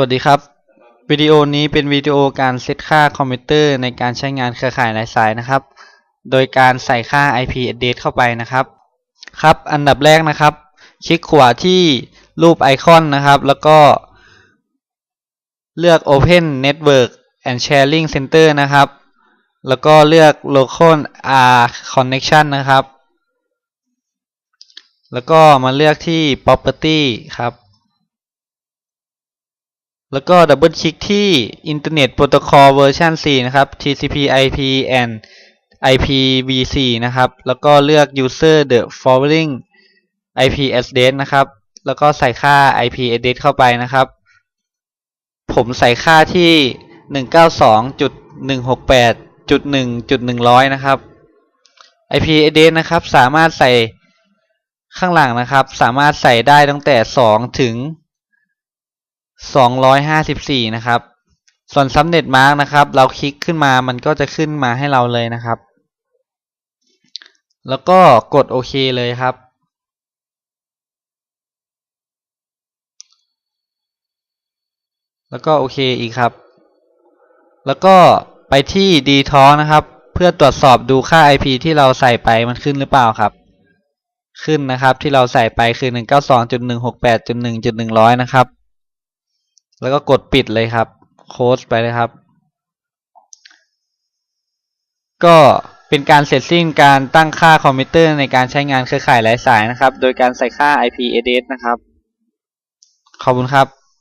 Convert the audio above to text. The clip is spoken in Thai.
วัสดีครับ วิดีโอนี้เป็นวิดีโอการเซตค่าคอมพิวเตอร์ในการใช้งานเครือข่ายไร้สายนะครับ โดยการใส่ค่า IP address เข้าไปนะครับ ครับ อันดับแรกนะครับ คลิกขวาที่รูปไอคอนนะครับ แล้วก็ เลือก Open Network and Sharing Center นะครับ แล้วก็เลือก Local R Connection นะครับ แล้วก็มาเลือกที่ Property ครับ แล้วก็ดับเบิลคลิกที่ Internet Protocol Version 4นะครับ TCP IP and IPv4 นะครับ แล้วก็เลือก User the following IP address นะครับ แล้วก็ใส่ค่า IP address เข้าไปนะครับ ผมใส่ค่าที่ 192.168.1.100 นะครับ IP address นะครับ สามารถใส่ข้างหลังนะครับ สามารถใส่ได้ตั้งแต่ 2 ถึง 254 นะครับ ส่วนซับเน็ตมาร์กนะครับ เราคลิกขึ้นมามันก็จะขึ้นมาให้เราเลยนะครับ แล้วก็กดโอเคเลยครับ แล้วก็โอเคอีกครับ แล้วก็ไปที่ d t o นะครับ เพื่อตรวจสอบดูค่า IP ที่เราใส่ไปมันขึ้นหรือเปล่าครับ ขึ้นนะครับที่เราใส่ไปคือ 192.168.1.100 นะครับ แล้วก็กดปิดเลยครับโค้ดไปเลยครับ ก็เป็นการเสร็จสิ้นการตั้งค่าคอมพิวเตอร์ในการใช้งานเครือข่ายหลายสายนะครับ โดยการใส่ค่า IP address นะครับ ขอบคุณครับ